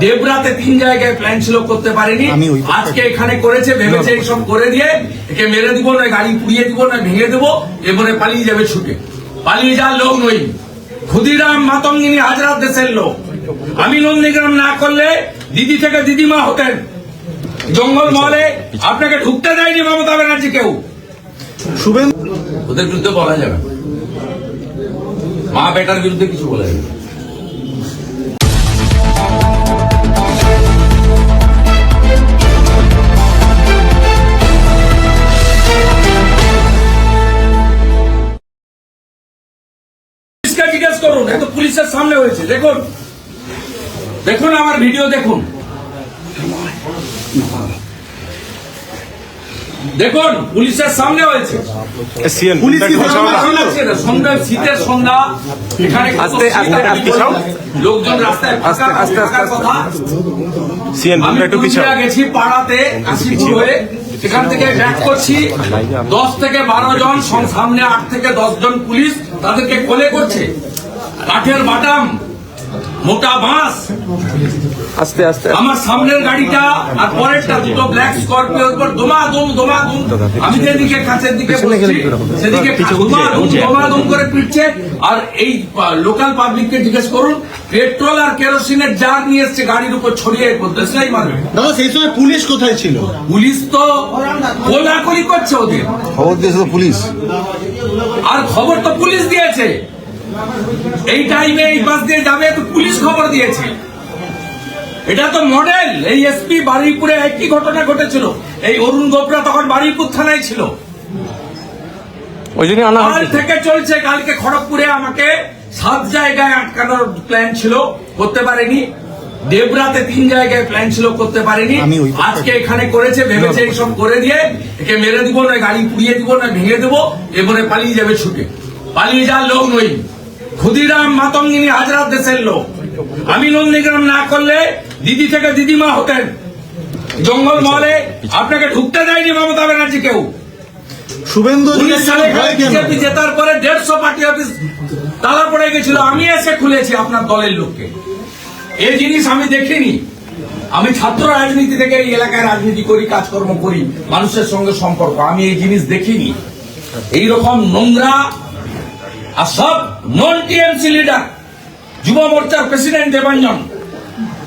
দেবরাতে তিন জায়গায় প্ল্যান ছিল করতে পারেনি। আজকে এখানে করেছে ভেবেছে এইসব করে দিয়ে একে মেরে দিব না গাড়ি পুড়িয়ে দিব না ভেঙে দেবো এবারে পালিয়ে যাবে ছুটে। পালিয়ে যাওয়ার লোক নই। ক্ষুদিরাম মাতঙ্গিনী হাজরাত দেশের লোক। আমি নন্দীগ্রাম না করলে দিদি থেকে দিদিমা হতেন। জঙ্গল মহলে আপনাকে ঢুকতে দেয়নি মমতা ব্যানার্জি কেউ। শুভেন্দু ওদের বিরুদ্ধে বলা যাবে না। মা বেটার বিরুদ্ধে কিছু বলা যাবে হয়েছে দেখুন। দেখুন আমার ভিডিও দেখুন। দেখুন পুলিশের সামনে হয়েছে। সন্ধ্যা শীতের সন্ধ্যা। এখানে। লোকজন রাস্তায়। কথা। গেছি পাড়াতে কাশীপুর হয়ে। সেখান থেকে ব্যাক করছি। দশ থেকে বারো জন সামনে আট থেকে দশ জন পুলিশ তাদেরকে কোলে করছে। কাঠের বাটাম মোটা বাঁশ। আস্তে আস্তে। আমার সামনের গাড়িটা আর পরেরটা দুটো ব্ল্যাক স্করপিওর উপর দোমা দুম দোমা দুম আমি যেদিকে কাছের দিকে বসছি সেদিকে দোমা দুম করে পিটছে আর এই লোকাল পাবলিককে জিজ্ঞেস করুন পেট্রোল আর কেরোসিনের জার নিয়ে এসছে গাড়ির উপর ছড়িয়ে দেশলাই মারবে। দাদা সেই সময় পুলিশ কোথায় ছিল? পুলিশ তো কোলাকুলি করছে ওদের। খবর দিয়েছে তো পুলিশ। আর খবর তো পুলিশ দিয়েছে। এই টাইমে এই বাস দিয়ে যাবে তো পুলিশ খবর দিয়েছে। এটা তো মডেল এই এসপি বারুইপুরে একই ঘটনা ঘটেছিল? এই অরুণ গোপরা তখন বারুইপুর থানায় ছিল। ওই জন্য আনা কাল থেকে চলছে কালকে খড়গপুরে আমাকে সাত জায়গায় আটকানোর প্ল্যান ছিল করতে পারেনি। দেবরাতে তিন জায়গায় প্ল্যান ছিল করতে পারেনি। আজকে এখানে করেছে ভেবেছে এইসব করে দিয়ে একে মেরে দিব না গাড়ি পুড়িয়ে দিব না ভেঙে দেবো এবারে পালিয়ে যাবে ছুটে। পালিয়ে যাওয়ার লোক নই। ক্ষুদিরাম মাতঙ্গিনী হাজরাত দেশের লোক। আমি নন্দীগ্রাম না করলে দিদি থেকে দিদিমা হতেন। জঙ্গল মহলে আপনাকে ঢুকতে দেয়নি মমতা ব্যানার্জি কেউ। শুভেন্দু বিজেপি জেতার পরে দেড়শো পার্টি অফিস তালা পড়ে গেছিল। আমি এসে খুলেছি আপনার দলের লোককে। এই জিনিস আমি দেখিনি। আমি ছাত্র রাজনীতি থেকে এই এলাকায় রাজনীতি করি কাজকর্ম করি মানুষের সঙ্গে সম্পর্ক। আমি এই জিনিস দেখিনি। এই রকম নোংরা আর সব নন টিএমসি লিডার যুব মোর্চার প্রেসিডেন্ট দেবাঞ্জন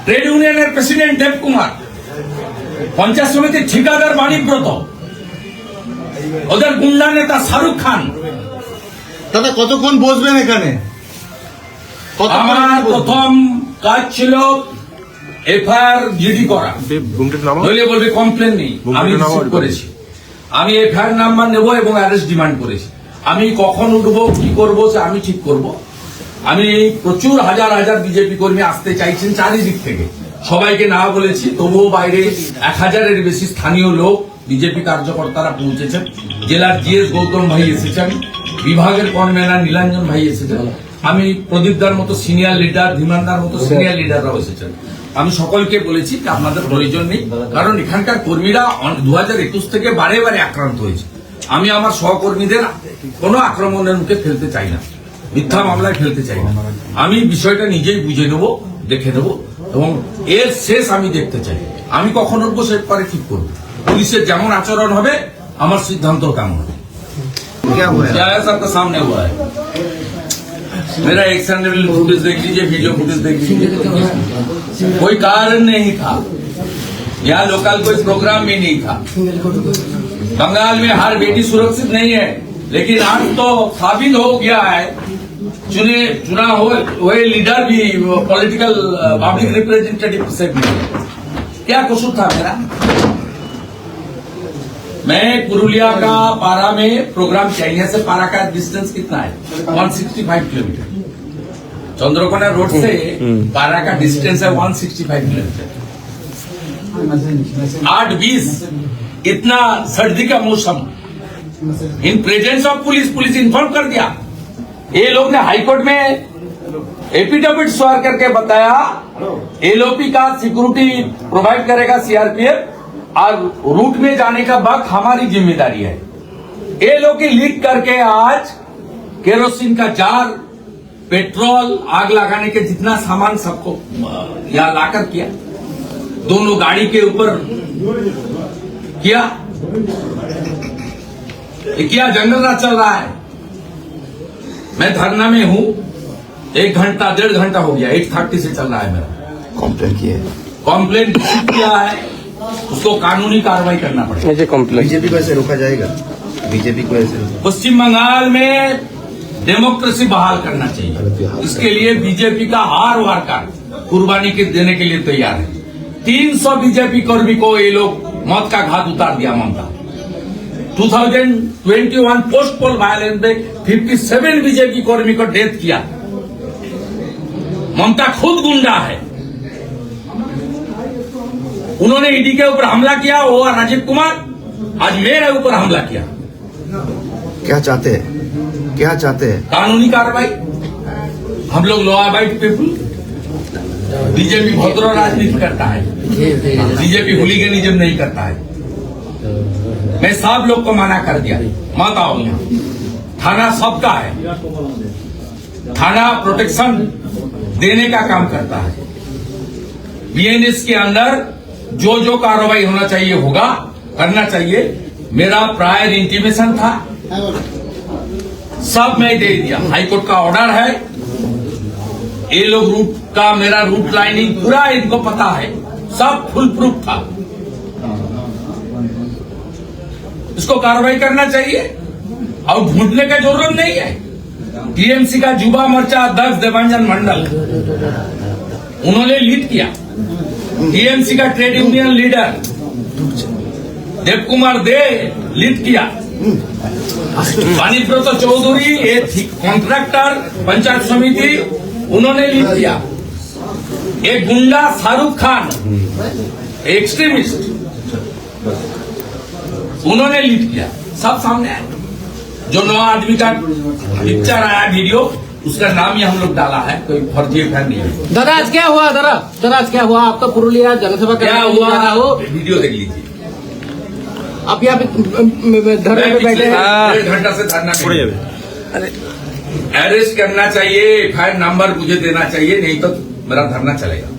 ট্রেড ইউনিয়নের প্রেসিডেন্ট দেবকুমার পঞ্চায়েত সমিতির ঠিকাদার বাণীব্রত ওদের গুন্ডা নেতা শাহরুখ খান। দাদা কতক্ষণ বসবেন এখানে? আমার প্রথম কাজ ছিল এফআইআর জিডি করা। নইলে বলবে কমপ্লেন নেই। আমি করেছি। আমি এফআইআর নাম্বার নেব এবং অ্যারেস্ট ডিমান্ড করেছি। আমি কখন উঠবো, কি করব, সে আমি ঠিক করব। আমি প্রচুর হাজার হাজার বিজেপি কর্মী আসতে চাইছেন চারিদিক থেকে। সবাইকে না বলেছি, তবুও বাইরে এক হাজারের বেশি স্থানীয় লোক বিজেপি কার্যকর্তারা পৌঁছেছেন। জেলার জিএস গৌতম ভাই এসেছেন, বিভাগের কনভেনার নীলাঞ্জন ভাই এসেছেন। আমি প্রদীপদার মতো সিনিয়র লিডার ধীমানদার মতো সিনিয়র লিডাররাও এসেছেন। আমি সকলকে বলেছি আপনাদের প্রয়োজন নেই, কারণ এখানকার কর্মীরা দু থেকে বারে বারে আক্রান্ত হয়েছে। আমি আমার সহকর্মীদের কোনো আক্রমণের মুখে ফেলতে চাই না মিথ্যা মামলায় ফেলতে চাই না আমি বিষয়টা নিজেই বুঝে নেব দেখে নেব এবং এর শেষ আমি দেখতে চাই আমি কখন উঠবো সে পরে ঠিক করবো পুলিশের যেমন আচরণ হবে আমার সিদ্ধান্ত তেমন হবে क्या है सबका सामने हुआ है मेरा एक्सटेंडेबल फुटेज देख लीजिए वीडियो फुटेज देख लीजिए कोई कारण नहीं था यहाँ लोकल कोई प्रोग्राम भी नहीं था बंगाल में हर बेटी सुरक्षित नहीं है लेकिन आज तो साबित हो गया है। चुने चुना हुए लीडर भी पॉलिटिकल पब्लिक रिप्रेजेंटेटिव से भी। क्या कसूर था मेरा? मैं पुरुलिया का पारा में प्रोग्राम किया यहाँ से पारा का डिस्टेंस कितना है? 165 किलोमीटर। चंद्रकोना रोड से पारा का डिस्टेंस है 165 किलोमीटर। आठ बीस। इतना सर्दी का मौसम। In presence of police police inform कर दिया। ये लोग ने हाईकोर्ट में एपिडेविट सवार करके बताया एलओपी का सिक्योरिटी प्रोवाइड करेगा सीआरपीएफ और रूट में जाने का वक्त हमारी ज़िम्मेदारी है। ये लोग की लीक करके आज केरोसिन का जार पेट्रोल आग लगाने के जितना सामान सबको यहाँ लाकर किया। दोनों गाड़ी के ऊपर किया? क्या जंगल राज चल रहा है? मैं धरना में हूँ। एक घंटा डेढ़ घंटा हो गया। एट थर्टी से चल रहा है मेरा। कॉम्प्लेन किया कॉम्प्लेन किया है? उसको कानूनी कार्रवाई करना पड़ेगा। कॉम्प्लेन बीजेपी को ऐसे रोका जाएगा? बीजेपी को ऐसे पश्चिम बंगाल में डेमोक्रेसी बहाल करना चाहिए। इसके लिए बीजेपी का हार वार का कुर्बानी देने के लिए तैयार है। 300 बीजेपी कर्मी को ये लोग मौत का घात उतार दिया ममता। 2021 पोस्ट पोल वायलेंस में 57 बीजेपी कर्मी को डेथ किया। ममता खुद गुंडा है। उन्होंने ईडी के ऊपर हमला किया वो राजीव कुमार आज मेरे ऊपर हमला किया। क्या चाहते हैं? क्या चाहते हैं? कानूनी कार्रवाई। हम लोग लॉ अबाइड पीपुल बीजेपी भद्र राजनीति करता है। बीजेपी हुलीगनिज्म नहीं करता है। मैं सब लोग को मना कर दिया। मत आओ यहाँ। थाना सबका है। थाना प्रोटेक्शन देने का काम करता है। बीएनएस के अंदर जो जो कार्रवाई होना चाहिए होगा, करना चाहिए। मेरा प्रायर इंटीमेशन था। सब मैं दे दिया। हाईकोर्ट का ऑर्डर है। ये लोग रूट का, मेरा रूट लाइनिंग पूरा इनको पता है। सब फुल प्रूफ था। इसको कार्रवाई करना चाहिए। और ढूँढने का ज़रूरत नहीं है। टीएमसी का युवा मोर्चा अध्यक्ष देवांजन मंडल, उन्होंने लीड किया। टीएमसी का trade union leader Dev Kumar De, lead किया। वाणीब्रत चौधरी एक कॉन्ट्रैक्टर पंचायत समिति, उन्होंने लीड किया। ये गुंडा शाहरुख खान हम्म। एक्सट्रीमिस्ट उन्होंने लीड किया। सब सामने आया जो नौ आदमी का पिक्चर आया वीडियो उसका नाम ही हम लोग डाला है कोई फर्जी फ़ैन नहीं है। दादा आज क्या हुआ दादा दादा आज क्या हुआ? आपका पुरुलिया जनसभा क्या हुआ? हो वीडियो देख लीजिए। आप यहाँ पे धरने पे बैठे हैं। हाँ। घंटा से धरना अरे अरेस्ट करना चाहिए फ़ैन नंबर मुझे देना चाहिए नहीं तो मेरा धरना चलेगा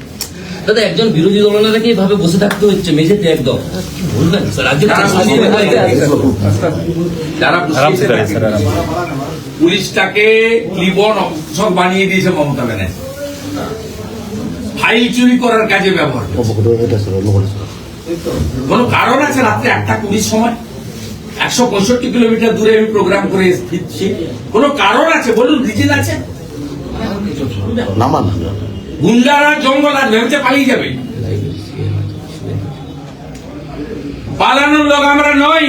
দাদা একজন বিরোধী দলনেতাকে এইভাবে বসে থাকতে হচ্ছে মেঝেতে একদম কি বলবেন রাজ্যের যারা পরিস্থিতি বুঝিয়ে হয়ে গেছে। যারা আরামসে বুঝিয়েছে দাঁড়িয়ে, স্যার, আরামসে। পুলিশটাকে লিবন অপসক বানিয়ে দিয়েছে মমতা ব্যানার্জি ফাইল চুরি করার কাজে ব্যবহার করছে। কোনো কারণ আছে রাত্রে একটা কুড়ির সময় একশো পঁয়ষট্টি কিলোমিটার দূরে আমি প্রোগ্রাম করে ফিরছি কোনো কারণ আছে বলুন রিজন আছে नामान গুন্ডারা জঙ্গল আর ভেবেছে পালিয়ে যাবে। পালানোর লোক আমরা নই।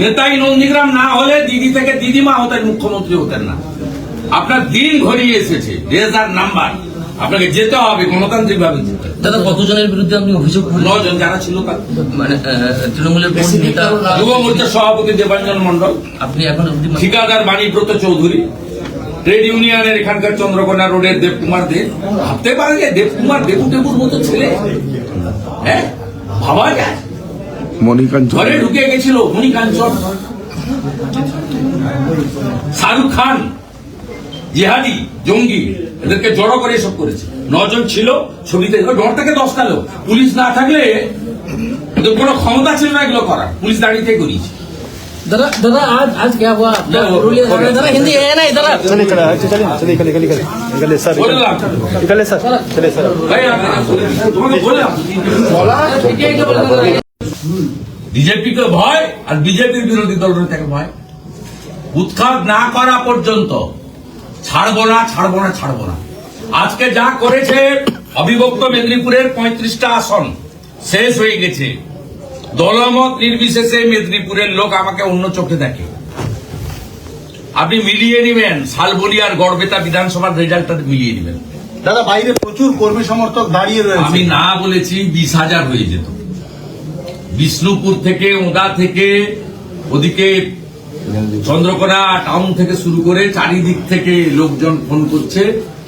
নেতাই নন্দীগ্রাম না হলে দিদি থেকে দিদিমা হতেন মুখ্যমন্ত্রী হতেন না। আপনার দিন ঘড়িয়ে এসেছে রেজার নাম্বার। আপনাকে যেতে হবে গণতান্ত্রিক ভাবে দাদা কতজনের বিরুদ্ধে আপনি অভিযোগ করলেন নজন যারা ছিল মানে তৃণমূলের নেতা যুব মোর্চার সভাপতি দেবাঞ্জন মন্ডল আপনি এখন অব্দি ঠিকাদার বাণীব্রত চৌধুরী ট্রেড ইউনিয়নের এখানকার চন্দ্রকোনা রোডের দেবকুমার দেব ভাবতে পারেন যে দেবকুমার দেবু দেবুর মতো ছেলে। হ্যাঁ? ভাবা যায়। ঘরে ঢুকে গেছিল মণিকাঞ্চন। শাহরুখ খান জিহাদি জঙ্গি এদেরকে জড়ো করে এসব করেছে। নজন ছিল ছবিতে। ডর থেকে দশটা লোক। পুলিশ না থাকলে ওদের কোনো ক্ষমতা ছিল না এগুলো করার। পুলিশ দাঁড়িয়ে করিয়েছে दादा दादा आज आज क्या हुआ आपका नहीं, वो- पुरुलिया वो- दादा हिंदी है ना इधर आप। চলে চলে আচ্ছা চলে চলে নিকলে নিকলে নিকলে নিকলে স্যার বললাম নিকলে স্যার চলে স্যার ভাই আপনারা তোমাকে বললাম ठीक है क्या बोल रहे हैं? বিজেপিকে ভয় আর বিজেপির বিরোধী দল নেতাকে ভয় উৎখাত না করা পর্যন্ত ছাড়বো না ছাড়বো না ছাড়বো না আজকে যা করেছে অবিভক্ত মেদিনীপুরের পঁয়ত্রিশটা আসন শেষ হয়ে গেছে দলমত নির্বিশেষে মেদিনীপুরের লোক আমাকে অন্য চোখে দেখে। আপনি মিলিয়ে নেবেন শালবনিয়ার গড়বেতা বিধানসভার রেজাল্টটা মিলিয়ে নেবেন। দাদা বাইরে প্রচুর কর্মী সমর্থক দাঁড়িয়ে রয়েছে। আমি না বলেছি বিশ হাজার হয়ে যেত। বিষ্ণুপুর থেকে ওদা থেকে ওদিকে চন্দ্রকোনা টাউন থেকে শুরু করে চারিদিক থেকে লোকজন ফোন করছে।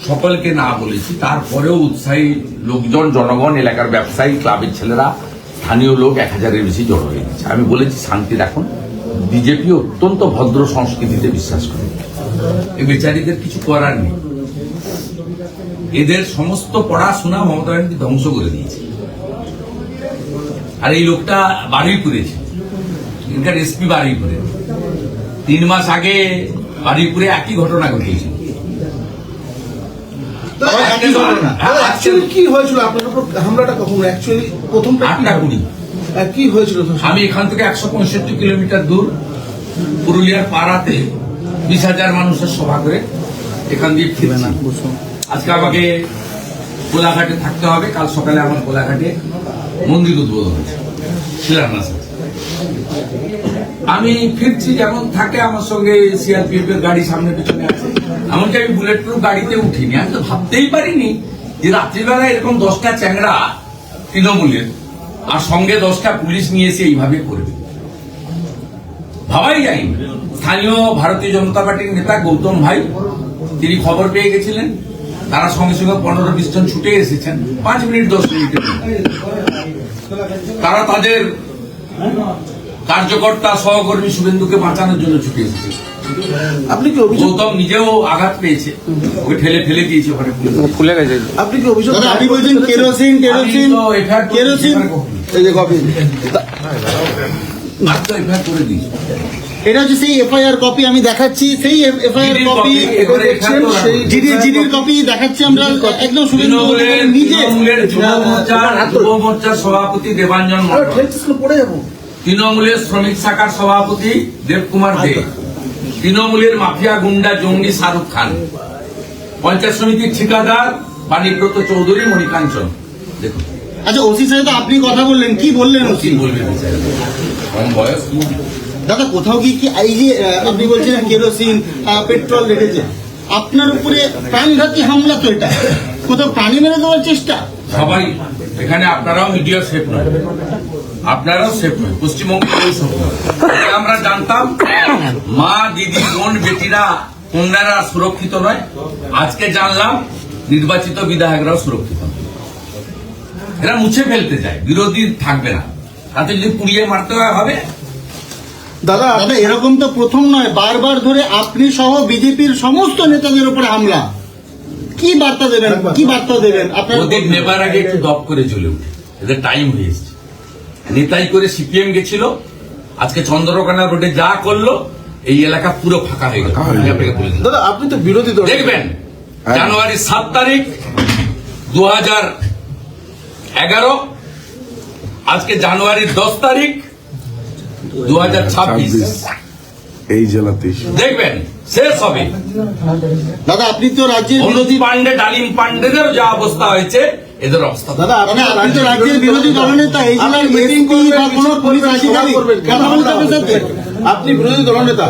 সকলকে না বলেছি তারপরেও উৎসাহী লোকজন জনগণ এলাকার ব্যবসায়ী ক্লাবের ছেলেরা স্থানীয় লোক এক হাজারের বেশি জড়ো হয়ে গেছে। আমি বলেছি শান্তি রাখুন। বিজেপি অত্যন্ত ভদ্র সংস্কৃতিতে বিশ্বাস করে। এই বেচারীদের কিছু করার নেই। এদের সমস্ত পড়াশোনা মমতা ব্যানার্জি ধ্বংস করে দিয়েছে। আর এই লোকটা বারুইপুরে ছিল। এখানকার এসপি বারুইপুরে। তিন মাস আগে বারুইপুরে একই ঘটনা ঘটিয়েছিল অ্যাকচুয়ালি কি হয়েছিল আপনার উপর হামলাটা কখন? অ্যাকচুয়ালি প্রথমটা কি আটটা কুড়ি। কি হয়েছিল? আমি এখান থেকে একশো পঁয়ষট্টি কিলোমিটার দূর পুরুলিয়ার পাড়াতে বিশ হাজার মানুষের সভা করে এখান দিয়ে ফিরছি। আজকে আমাকে কোলাঘাটে থাকতে হবে। কাল সকালে আমার কোলাঘাটে মন্দির উদ্বোধন হচ্ছে শিলান্যাস আমি ফিরছি যেমন থাকে আমার সঙ্গে সিআরপিএফ এর গাড়ি সামনে পিছনে আছে। এমনকি আমি বুলেট প্রুফ গাড়িতে উঠিনি। আমি তো ভাবতেই পারিনি যে রাত্রিবেলা এরকম দশটা চ্যাংড়া তৃণমূলের, আর সঙ্গে দশটা পুলিশ নিয়ে এসে এইভাবে করবে। ভাবাই যায়নি স্থানীয় ভারতীয় জনতা পার্টির নেতা গৌতম ভাই, তিনি খবর পেয়ে গেছিলেন। তারা সঙ্গে সঙ্গে পনেরো বিশ জন ছুটে এসেছেন। পাঁচ মিনিট, দশ মিনিটের তারা তাদের কার্যকর্তা, সহকর্মী শুভেন্দুকে বাঁচানোর জন্য ছুটে এসেছে। আপনি কি অভিযোগ গৌতম নিজেও আঘাত পেয়েছে। ওকে ঠেলে ফেলে দিয়েছে ওখানে। ফুলে গেছে। আপনি কি অভিযোগ আপনি বলছেন কেরোসিন কেরোসিন কেরোসিন। এই যে কপি। আর তো FIR করে দিয়েছে। এটা হচ্ছে সেই এফআইআর কপি আমি দেখাচ্ছি সেই এফআইআর কপি copy, এখানে দেখছেন FIR সেই জিডি জিডির কপি দেখাচ্ছি আমরা। একদম শুভেন্দু তৃণমূলের নিজে। মোর্চার সভাপতি দেবাঞ্জন আরে মন্ডল ঠেলছিস না, পড়ে যাব। তৃণমূলের শ্রমিক শাখার সভাপতি দেবকুমার দে। তৃণমূলের মাফিয়া গুন্ডা জঙ্গি শাহরুখ খান। পঞ্চায়েত সমিতির ঠিকাদার বাণীব্রত চৌধুরী মণিকাঞ্চন। দেখুন। আচ্ছা ওসি সাহেব আপনি কথা বললেন কি বললেন ওসি? বলবে বেচারা? কম বয়স দাদা কোথাও কি কি এই যে আপনি বলছেন কেরোসিন পেট্রোল রেখেছে। আপনার উপরে প্রাণঘাতী হামলা তো এটা। কোথাও প্রাণী মেরে দেওয়ার চেষ্টা? সবাই এখানে আপনারাও মিডিয়া সেফ নয়। আপনারাও সেফ নয় পশ্চিমবঙ্গে সেফ নয়। আমরা জানতাম মা দিদি বোন বেটিরা কন্যারা সুরক্ষিত নয়। আজকে জানলাম নির্বাচিত বিধায়করাও সুরক্ষিত নয়। এরা মুছে ফেলতে চায় বিরোধী থাকবে না। তাতে যদি পুড়িয়ে মারতে হয় হবে? দাদা দাদা এরকম তো প্রথম নয়। বারবার ধরে আপনি সহ বিজেপির সমস্ত নেতাদের উপরে হামলা। কি বার্তা দেবেন? কি বার্তা দেবেন? আপনার ওদের নেবার আগে একটু দপ করে চলে উঠে। এদের টাইম হয়ে এসছে। নেতাই করে সিপিএম গেছিল। আজকে চন্দ্রকোনা রোডে যা করল এই এলাকা পুরো ফাঁকা হয়ে গেল। দাদা আপনি তো বিরোধী দল। দেখবেন জানুয়ারি সাত তারিখ দু হাজার এগারো। আজকে জানুয়ারির দশ তারিখ দু হাজার ছাব্বিশ। এই জেলাতে দেখবেন শেষ হবে। দাদা আপনি তো রাজ্যের অনুজ বিরোধী পান্ডে ডালিম পান্ডেদেরও যা অবস্থা হয়েছে এদের অবস্থা। দাদা আপনি তো রাজ্যের বিরোধী দলনেতা এই জেলার আপনি মিটিং এসপি করবেন, বা কোনো মিছিল পুলিশ করবেন, সভা আধিকারিক করবেন, কথা বলতে হবে আপনি বিরোধী দলনেতা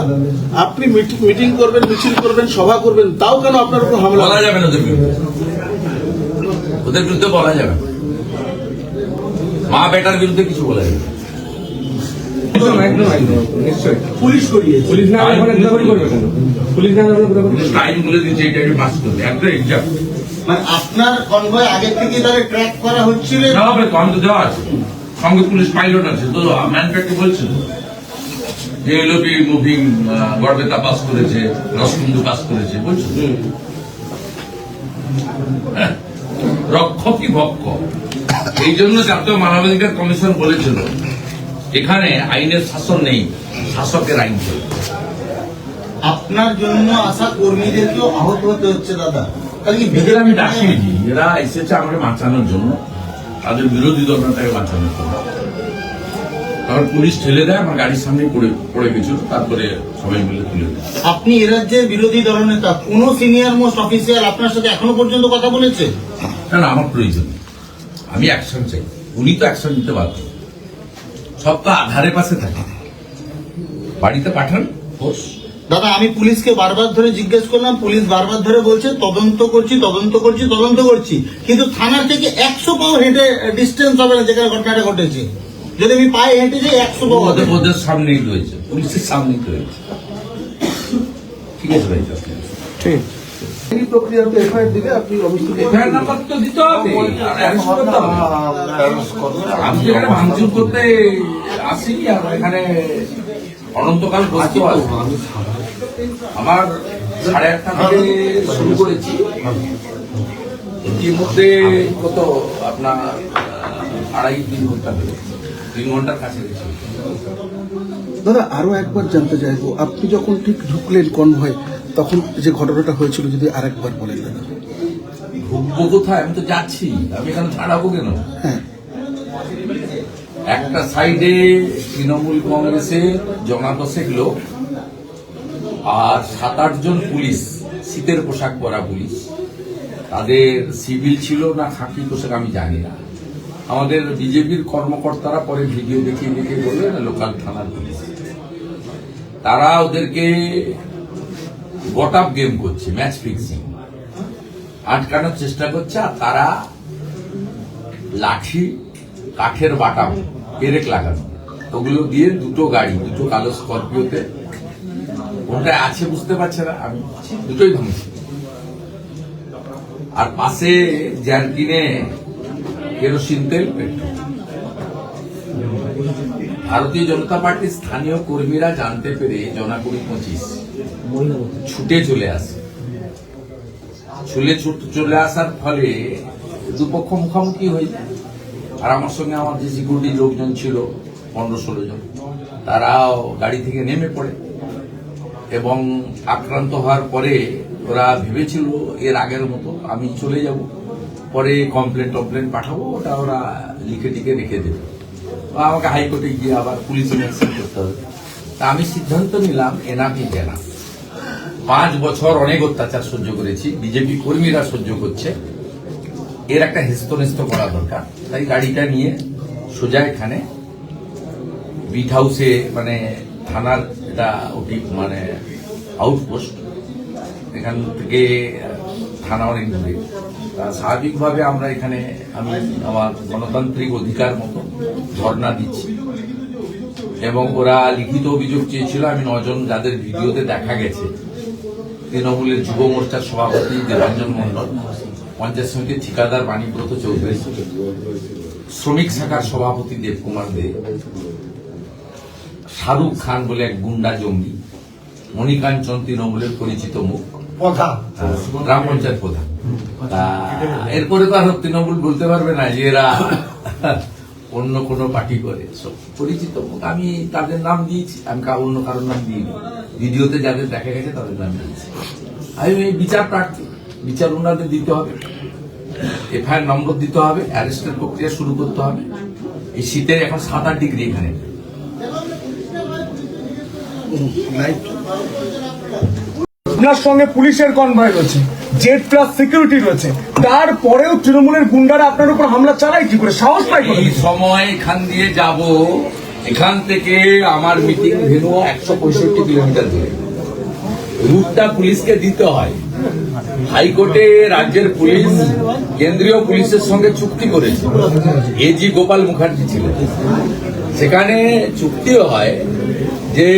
আপনি মিটিং করবেন মিছিল করবেন সভা করবেন তাও কেন আপনার উপর হামলা? বলা যাবে না ওদের বিরুদ্ধে ওদের বিরুদ্ধে বলা যাবে মা বেটার বিরুদ্ধে কিছু বলা যাবে পুলিশ করিয়ে পুলিশ না কেন? পুলিশ না পুলিশ লাইন বলে দিচ্ছে এটা একটু করবে একদম এক্সাক্ট মানে আপনার কনভয় আগে থেকে তাহলে ট্র্যাক করা হচ্ছিল? না হবে তো আমি তো দেওয়া আছে। সঙ্গে পুলিশ পাইলট আছে তো ম্যানপ্যাককে বলছে যে এলওপি মুভিং গড়বেতা পাস করেছে রসকুন্দু পাস করেছে বলছো তো? হ্যাঁ। রক্ষক কি ভক্ষ এই জন্য জাতীয় মানবাধিকার কমিশন বলেছিল এখানে আইনের শাসন নেই শাসকের আইন চলবে আপনার জন্য আসা কর্মীদেরকেও আহত হতে হচ্ছে দাদা। তাহলে কি এদের আমি ডাকিনি এরা এসেছে আমাকে বাঁচানোর জন্য। তাদের বিরোধী দলটাকে বাঁচানোর জন্য। তারপর পুলিশ ঠেলে দেয় আমার গাড়ির সামনে পড়ে পড়ে গেছিল তারপরে সবাই মিলে তুলে দেয়। আপনি এ রাজ্যের বিরোধী দলনেতা কোন সিনিয়র মোস্ট অফিসিয়াল আপনার সাথে এখনও পর্যন্ত কথা বলেছে? না না আমার প্রয়োজন আমি অ্যাকশন চাই। উনি তো অ্যাকশন নিতে বাধ্য। সব তো আধারে পাশে থাকে। বাড়িতে পাঠান। হোস দাদা আমি পুলিশকে বারবার ধরে জিজ্ঞেস করলাম পুলিশ বারবার ধরে বলছে তদন্ত করছি তদন্ত করছি তদন্ত করছি। কিন্তু থানার থেকে একশো পাও হেঁটে ডিস্টেন্স হবে না যেখানে ঘটনাটা ঘটেছে। যদি আমি পায়ে হেঁটে যাই একশো পাও হবে। ওদের সামনেই রয়েছে। পুলিশের সামনেই রয়েছে। ঠিক আছে ভাই ঠিক। এই এফআইআর দিলে আপনি অবশ্যই এফআইআর নাম্বার তো দিতে হবে। আমি এখানে ভাঙচুর করতে আসিনি আর এখানে অনন্তকাল বসতে পারব আমার সাড়ে আটটা থেকে শুরু করেছি। ইতিমধ্যে কত আপনার আড়াই তিন ঘণ্টা তিন ঘণ্টার কাছে গেছি দাদা আরও একবার জানতে চাইব আপনি যখন ঠিক ঢুকলেন কনভয় তখন যে ঘটনাটা হয়েছিল যদি আরেকবার বলেন দাদা। ঢুকবো কোথায়? আমি তো যাচ্ছি। আমি এখানে ছাড়াবো কেন? হ্যাঁ। একটা সাইডে তৃণমূল কংগ্রেসের জনা দশেক লোক আর সাত আট জন পুলিশ, শীতের পোশাক পরা পুলিশ। তাদের সিভিল ছিল না খাকি পোশাক আমি জানি না। আমাদের বিজেপির কর্মকর্তারা পরে ভিডিও দেখিয়ে দেখিয়ে বললেন লোকাল থানার পুলিশ। তারা ওদেরকে গট আপ গেম করছে, ম্যাচ ফিক্সিং। আটকানোর চেষ্টা করছে, আর তারা লাঠি, কাঠের বাটাম, পেরেক লাগানো। ওগুলো দিয়ে দুটো গাড়ি, দুটো কালো স্করপিওতে কোনটা আছে বুঝতে পারছে না, আমি দুটোই ভাঙছি আর পাশে জ্যারকিনে কেরোসিন তেল, পেট্রোল। ভারতীয় জনতা পার্টির স্থানীয় কর্মীরা জানতে পেরে জনা কুড়ি পঁচিশ। ছুটে চলে আসে। ছুলে চলে আসার ফলে দুপক্ষ মুখোমুখি হয়ে যায়। আর আমার সঙ্গে আমার যে সিকিউরিটি লোকজন ছিল, পনেরো ষোলো জন, তারাও গাড়ি থেকে নেমে পড়ে। এবং আক্রান্ত হওয়ার পরে ওরা ভেবেছিল এর আগের মতো আমি চলে যাব। পরে কমপ্লেন টমপ্লেন পাঠাবো, ওটা ওরা লিখে টিকে রেখে দেবে। আমাকে হাইকোর্টে গিয়ে আবার পুলিশ ইনভেস্টিগেশন করতে হবে। তা আমি সিদ্ধান্ত নিলাম এনাফি দেনা পাঁচ বছর অনেক অত্যাচার সহ্য করেছি, বিজেপি কর্মীরা সহ্য করছে। এর একটা হেস্তনেস্ত করা দরকার। তাই গাড়িটা নিয়ে সোজা এখানে বিট হাউসে মানে থানার এটা ওটি মানে আউটপোস্ট এখান থেকে, থানা অনেক দূরে। স্বাভাবিকভাবে আমরা এখানে, আমি আমার গণতান্ত্রিক অধিকার মতো ধর্ণা দিচ্ছি। এবং ওরা লিখিত অভিযোগ চেয়েছিল, আমি নজন যাদের ভিডিওতে দেখা গেছে। তৃণমূলের যুব মোর্চার সভাপতি দেবাঞ্জন মন্ডল পঞ্চায়েত সমিতির ঠিকাদার বাণীব্রত চৌধুরী, শ্রমিক শাখার সভাপতি দেবকুমার দে শাহরুখ খান বলে এক গুন্ডা জঙ্গি মণিকাঞ্চন তৃণমূলের পরিচিত মুখ। গ্রাম পঞ্চায়েত প্রধান। এরপরে তো আর তৃণমূল বলতে পারবে না যে এরা অন্য কোনো পার্টি করে। সব পরিচিত মুখ আমি তাদের নাম দিয়েছি। আমি অন্য কারোর নাম দিইনি। ভিডিওতে যাদের দেখা গেছে তাদের নাম দিয়েছি। আমি এই বিচার প্রার্থী। বিচার ওনাদের দিতে হবে। এফআইআর নম্বর দিতে হবে। অ্যারেস্টের প্রক্রিয়া শুরু করতে হবে। এই শীতের এখন সাত আট ডিগ্রি এখানে। আপনার সঙ্গে পুলিশের কনভয় রয়েছে, জেড প্লাস সিকিউরিটি রয়েছে। তারপরেও তৃণমূলের গুন্ডারা আপনার উপর হামলা চালায় কি করে? সাহস পাই এই সময় এখান দিয়ে যাব, এখান থেকে আমার মিটিং ভেনু একশো পঁয়ষট্টি কিলোমিটার দূরে। রুটটা পুলিশকে দিতে হয়। হাইকোর্টে রাজ্যের পুলিশ, কেন্দ্রীয় পুলিশের সঙ্গে চুক্তি করেছে। এজি গোপাল মুখার্জি ছিলেন। সেখানে চুক্তিও হয় যে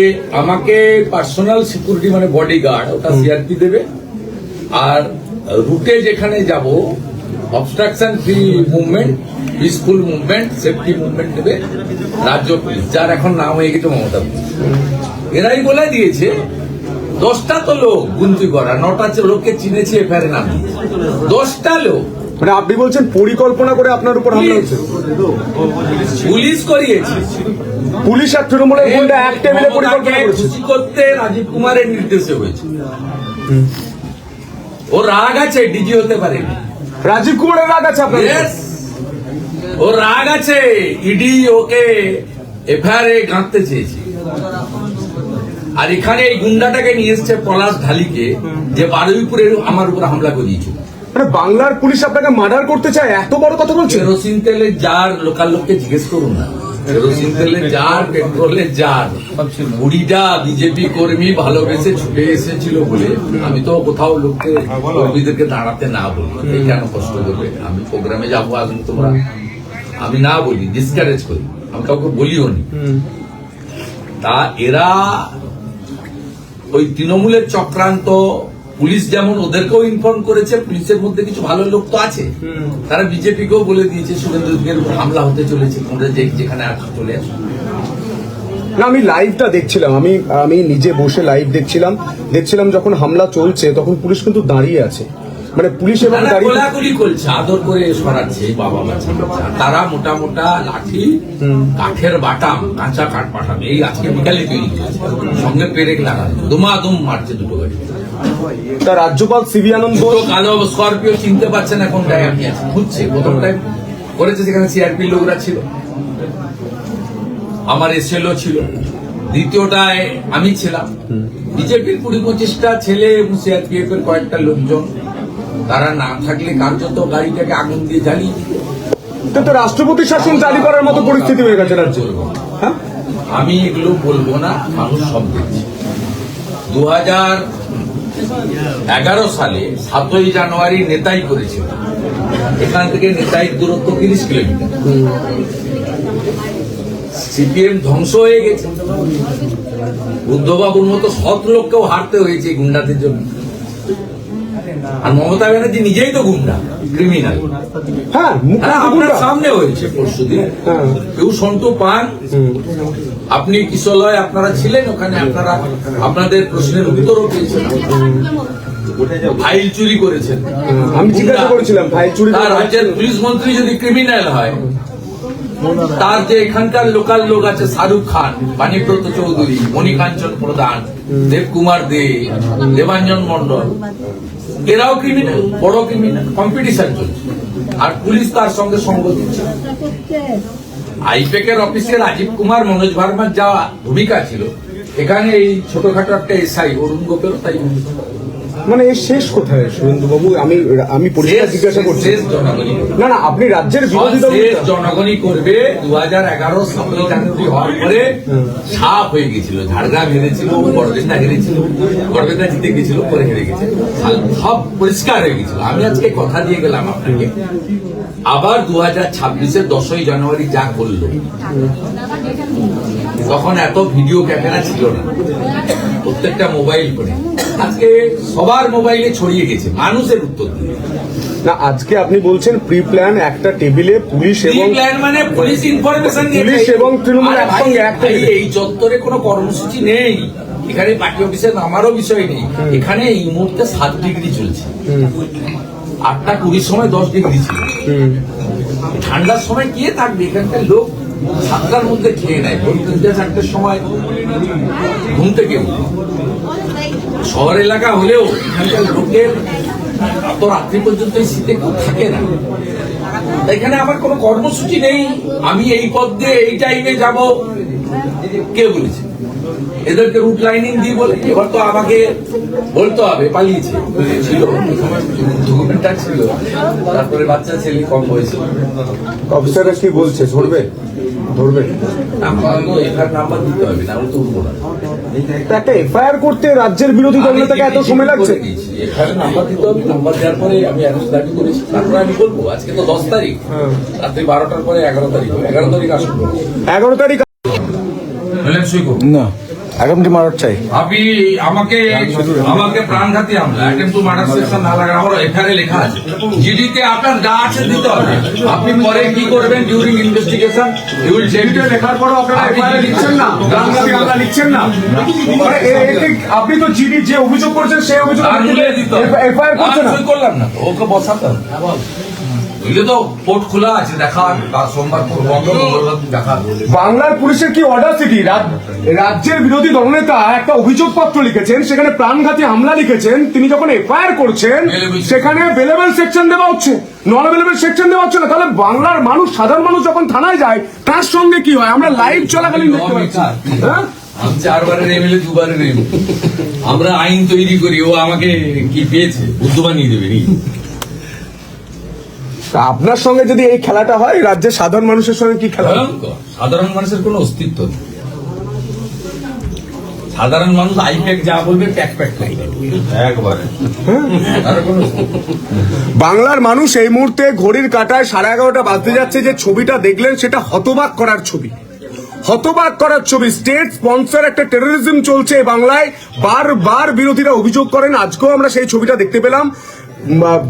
আমাকে পার্সোনাল সিকিউরিটি মানে বডিগার্ড ওটা সিআরপি দেবে। আর রুটে যেখানে যাব obstruction free movement peaceful movement safety movement দেবে রাজ্য পুলিশ। যার এখন নাম হয়ে গেছে মমতা এরাই বলে দিয়েছে দশটা তো লোক গুনতি করা নটা লোককে চিনেছে এফআইআর নাম। দশটা লোক। মানে আপনি বলছেন পরিকল্পনা করে আপনার উপর হামলা হচ্ছে। পুলিশ করিয়েছে। পুলিশ আর তৃণমূলের গুন্ডা এক টেবিলে পরিকল্পনা করেছে। খুশি করতে রাজীব কুমারের নির্দেশে হয়েছে। ও রাগ আছে ডিজি হতে পারেনি রাজীব কুমারের রাগ আছে আপনার ও রাগ আছে ইডি ওকে এফআইআর গাঁথতে চেয়েছে। আর এখানে এই গুন্ডাটাকে নিয়ে এসছে পলাশ ঢালিকে যে বারুইপুরে আমার উপর হামলা করিয়েছিল মানে বাংলার পুলিশ আপনাকে মার্ডার করতে চায় এত বড় কথা বলছে কেরোসিন তেলের যার লোকাল লোককে জিজ্ঞেস করুন না। পেট্রোলের জার কুড়িটা বিজেপি কর্মী ভালোবেসে ছুটে এসেছিল বলে আমি তো কোথাও লোককে কর্মীদেরকে দাঁড়াতে না বলি। কেন কষ্ট করবে? আমি প্রোগ্রামে যাব আসুন তোমরা। আমি না বলি ডিসকারেজ করি। আমি কাউকে বলিও নি। তা এরা ওই তৃণমূলের চক্রান্ত পুলিশ যেমন ওদেরকেও ইনফর্ম করেছে পুলিশের মধ্যে কিছু ভালো লোক তো আছে। তারা বিজেপিকেও বলে দিয়েছে শুভেন্দু অধিকারীর উপর হামলা হতে চলেছে তোমরা যেখানে আছো চলে আসো না আমি লাইভটা দেখছিলাম আমি আমি নিজে বসে লাইভ দেখছিলাম। দেখছিলাম যখন হামলা চলছে তখন পুলিশ কিন্তু দাঁড়িয়ে আছে। মানে পুলিশ এবং কোলাকুলি করছে আদর করে সরাচ্ছে বাবা বাচ্চা বাচ্চা। তারা মোটা মোটা লাঠি কাঠের বাটাম কাঁচা কাঠ পাঠাম এই আজকে বিকালে তৈরি সঙ্গে পেরেক লাগানো দুমাদুম মারছে দুটো গাড়ি। তা রাজ্যপাল সিবি আনন্দ বোস কালো স্করপিও চিনতে পারছেন এখন তাই আমি আছি খুঁজছে প্রথম টাইম করেছে সেখানে সিআরপি লোকরা ছিল। আমার এসএলও ছিল। দ্বিতীয়টায় আমি ছিলাম। বিজেপির কুড়ি পঁচিশটা ছেলে এবং সিআরপিএফ এর কয়েকটা লোকজন। তারা না থাকলে কার্যত গাড়িটাকে আগুন দিয়ে জ্বালিয়ে। কিন্তু রাষ্ট্রপতি শাসন জারি করার মতো পরিস্থিতি হয়ে গেছে রাজ্যে। হ্যাঁ? আমি এগুলো বলব না মানুষ সব দেখছে। দু হাজার এগারো সালে সাতই জানুয়ারি নেতাই করেছিল। এখান থেকে নেতাই দূরত্ব তিরিশ কিলোমিটার। সিপিএম ধ্বংস হয়ে গেছে। বুদ্ধবাবুর মতো সৎ লোককেও হারতে হয়েছে গুন্ডাদের জন্য। আর মমতা ব্যানার্জি নিজেই তো গুন্ডা ক্রিমিনাল হ্যাঁ হ্যাঁ, আপনার সামনে হয়েছে পরশু দিন। হ্যাঁ। কেউ সন্টু পান আপনি কিশলয় আপনারা ছিলেন ওখানে আপনারা আপনাদের প্রশ্নের উত্তরও পেয়েছেন। ফাইল চুরি করেছেন। আমি জিজ্ঞাসা করেছিলাম ফাইল চুরি রাজ্যের পুলিশ মন্ত্রী যদি ক্রিমিনাল হয় তার যে এখানকার লোকাল লোক আছে শাহরুখ খান বাণীব্রত চৌধুরী মণিকাঞ্চন প্রধান দেবকুমার দে দেবাঞ্জন মন্ডল এরাও ক্রিমিনাল বড় ক্রিমিনাল কম্পিটিশন চলছে আর পুলিশ তার সঙ্গে সঙ্গ দিচ্ছে আইপেকের অফিসে রাজীব কুমার, মনোজ ভার্মার যাওয়া ভূমিকা ছিল, এখানে এই ছোটখাটো একটা এসআই অরুণ গোপেরও তাই ভূমিকা। মানে এর শেষ কোথায়? সুরেন্দ্র বাবু আমি আমি পরিষ্কার জিজ্ঞাসা করছি। না না আপনি রাজ্যের বিরোধী দল জনগণই করবে। দু হাজার এগারো জানুয়ারি হওয়ার পরে সাপ হয়ে গেছিল। ঝাড়গ্রাম হেরেছিল বড়বেন্দা হেরেছিল বড়বেন্দা জিতে গেছিল পরে হেরে গেছে। সব পরিষ্কার হয়ে গেছিল। আমি আজকে কথা দিয়ে গেলাম আপনাকে। আবার দু হাজার ছাব্বিশের দশই জানুয়ারি যা করল। তখন এত ভিডিও ক্যামেরা ছিল না। প্রত্যেকটা মোবাইল করে। আজকে সবার মোবাইলে ছড়িয়ে গেছে মানুষের উত্তর দিয়ে। না আজকে আপনি বলছেন প্রি প্ল্যান একটা টেবিলে পুলিশ এবং প্ল্যান মানে পুলিশ ইনফরমেশন পুলিশ এবং তৃণমূল একসঙ্গে এক এই চত্বরে কোনো কর্মসূচি নেই। এখানে পার্টি অফিসের আমারও বিষয় নেই। এখানে এই মুহূর্তে সাত ডিগ্রি চলছে। আটটা কুড়ির সময় দশ ডিগ্রি ছিল। ঠান্ডার সময় কে থাকবে? এখানকার লোক সাতটার মধ্যে খেয়ে নেয়। ভোর তিনটে চারটের সময় ঘুম থেকে শহর এলাকা হলেও এখানকার লোকের এত রাত্রি পর্যন্ত এই শীতে কেউ থাকে না। এখানে আমার কোনো কর্মসূচি নেই। আমি এই পথ দিয়ে এই টাইমে যাব। কে বলেছে? এদেরকে রুট লাইনিং দিয়ে বলে এবার তো আমাকে বলতে হবে পালিয়েছে। ছিল ডকুমেন্টটা ছিল। তারপরে বাচ্চা ছেলে কম বয়সে। অফিসাররা কি বলছে? ধরবে? ধরবে? নাম্বার নাম্বার দিতে হবে না তো উঠবো না। একটা এফআইআর করতে রাজ্যের বিরোধী দল নেতাকে এত সময় লাগছে। এখানে নাম্বার দিতে হবে নাম্বার দেওয়ার পরে আমি অ্যারেস্ট দাবি করেছি। তারপরে আমি বলব আজকে তো দশ তারিখ। রাত্রি বারোটার পরে এগারো তারিখ। এগারো তারিখ আসুন এগারো তারিখ বললেন চাই। আপনি আমাকে আমাকে প্রাণঘাতী হামলা টু মার্ডার সেকশন না লাগা আমার এখানে লেখা আছে। জিডিতে আপনার যা আছে দিতে হবে। আপনি পরে কি করবেন during investigation you will check লেখার পরও আপনারা আপনি এফআইআর লিখছেন না? রামগাতি হামলা লিখছেন না? আপনি তো জিডি যে অভিযোগ করছেন সেই অভিযোগ আর মিলিয়ে দিতে এফআইআর করছে আর না? করলাম না। ওকে বসাতে হবে। তো কোর্ট খোলা আছে সোমবার বন্ধ দেখা বাংলার পুলিশের কি অর্ডার সিটি রাজ্যের বিরোধী দলনেতা একটা অভিযোগ পত্র লিখেছেন সেখানে প্রাণঘাতী হামলা লিখেছেন। তিনি যখন এফআইআর করছেন সেখানে বেলেবেল সেকশন দেওয়া হচ্ছে। নন সেকশন দেওয়া হচ্ছে না। তাহলে বাংলার মানুষ সাধারণ মানুষ যখন থানায় যায় তার সঙ্গে কি হয়? আমরা লাইভ চলাকালীন দেখতে পাচ্ছি। হ্যাঁ? আমি চারবারের এমএলএ দুবারের এমএলএ আমরা আইন তৈরি করি ও আমাকে কি পেয়েছে? বুদ্ধ বানিয়ে দেবে আপনার সঙ্গে যদি এই খেলাটা হয় রাজ্যের সাধারণ মানুষের সঙ্গে কি খেলা সাধারণ মানুষের কোনো অস্তিত্ব নেই। সাধারণ মানুষ আইপ্যাক যা বলবে প্যাক প্যাক খাইবে একবারে। নেই। বাংলার মানুষ এই মুহূর্তে ঘড়ির কাটায় সাড়ে এগারোটা বাজতে যাচ্ছে যে ছবিটা দেখলেন সেটা হতবাক করার ছবি। হতবাক করার ছবি। স্টেট স্পন্সর একটা টেরোরিজম চলছে বাংলায়। বারবার বিরোধীরা অভিযোগ করেন আজকেও আমরা সেই ছবিটা দেখতে পেলাম।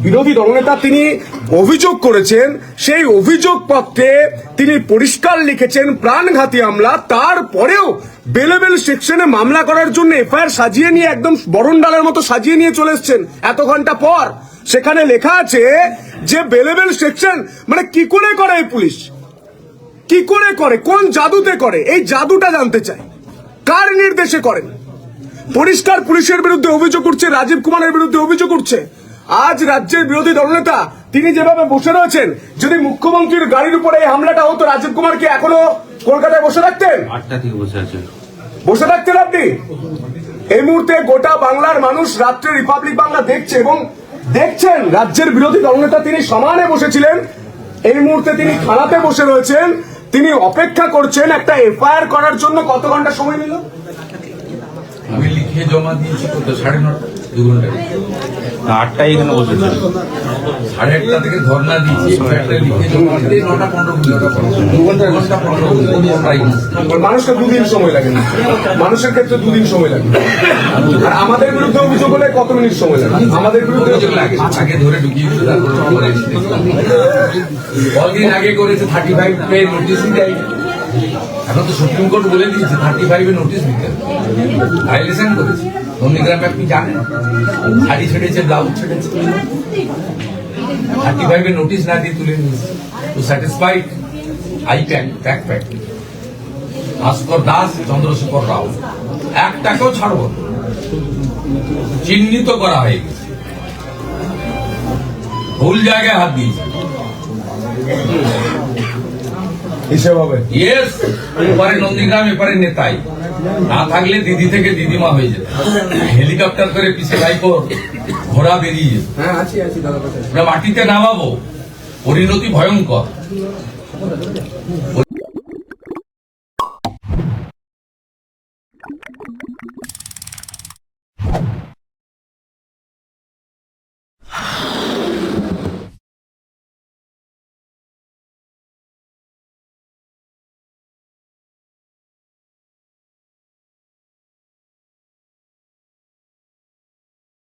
বিরোধী দলনেতা তিনি অভিযোগ করেছেন, সেই অভিযোগ পত্রে তিনি পরিষ্কার লিখেছেন প্রাণঘাতী হামলা, তারপরেও বেলেবেল সেকশনে মামলা করার জন্য এফআইআর সাজিয়ে নিয়ে একদম বরণডালের মতো সাজিয়ে নিয়ে চলে এসছেন এত ঘণ্টা পর। সেখানে লেখা আছে যে বেলেবেল সেকশন মানে কি করে করে এই পুলিশ? কি করে করে? কোন জাদুতে করে? এই জাদুটা জানতে চাই। কার নির্দেশে করেন? পরিষ্কার পুলিশের বিরুদ্ধে অভিযোগ করছে রাজীব কুমারের বিরুদ্ধে অভিযোগ করছে আজ রাজ্যের বিরোধী দলনেতা তিনি যেভাবে বসে রয়েছেন যদি মুখ্যমন্ত্রীর গাড়ির উপরে এই হামলাটা হতো রাজীব কুমারকে এখনও কলকাতায় বসে রাখতেন? আটটা থেকে বসে বসে থাকতেন আপনি? এই মুহূর্তে গোটা বাংলার মানুষ রাত্রে রিপাবলিক বাংলা দেখছে এবং দেখছেন রাজ্যের বিরোধী দলনেতা তিনি সমানে বসেছিলেন। এই মুহূর্তে তিনি থানাতে বসে রয়েছেন। তিনি অপেক্ষা করছেন একটা এফআইআর করার জন্য কত ঘণ্টা সময় নিল? আমি জমা দিয়েছি কত? সাড়ে নটা দু ঘণ্টা আটটাই এখানে বসেছে। সাড়ে আটটা থেকে ধর্ণা দিয়েছি একটা লিখে জমা দিতে নটা পনেরো প্রায় মানুষকে দুদিন সময় লাগে না। মানুষের ক্ষেত্রে দুদিন সময় লাগে। আর আমাদের বিরুদ্ধে অভিযোগ হলে কত মিনিট সময় লাগে? আমাদের বিরুদ্ধে অভিযোগ লাগে। আগে ধরে ঢুকিয়ে তারপরে এসে দেখলাম। কদিন আগে করেছে থার্টি ফাইভ পে নোটিশ দেয়। এখন তো সুপ্রিম কোর্ট বলে দিয়েছে থার্টি ফাইভে নোটিশ দিতে। ভাইলেশন করেছে। নন্দীগ্রামে আপনি জানেন? শাড়ি ছেড়েছে ব্লাউজ ছেড়েছে। থার্টি ফাইভে নোটিশ না দিয়ে তুলে নিয়েছে। তো satisfied I PAC PAC PAC Bhaskar Das, Chandrashekhar Rao. একটাকেও ছাড়ব চিহ্নিত করা হয়ে গেছে। ভুল জায়গায় হাত দিয়েছে। হিসেব হবে। ইয়েস এপারে নন্দীগ্রাম এপারে নেতাই। না থাকলে দিদি থেকে দিদিমা হয়ে যেত। হেলিকপ্টার করে পিছে ভাইপোর ঘোড়া বেরিয়ে যেত। আমরা মাটিতে নামাবো। পরিণতি ভয়ঙ্কর।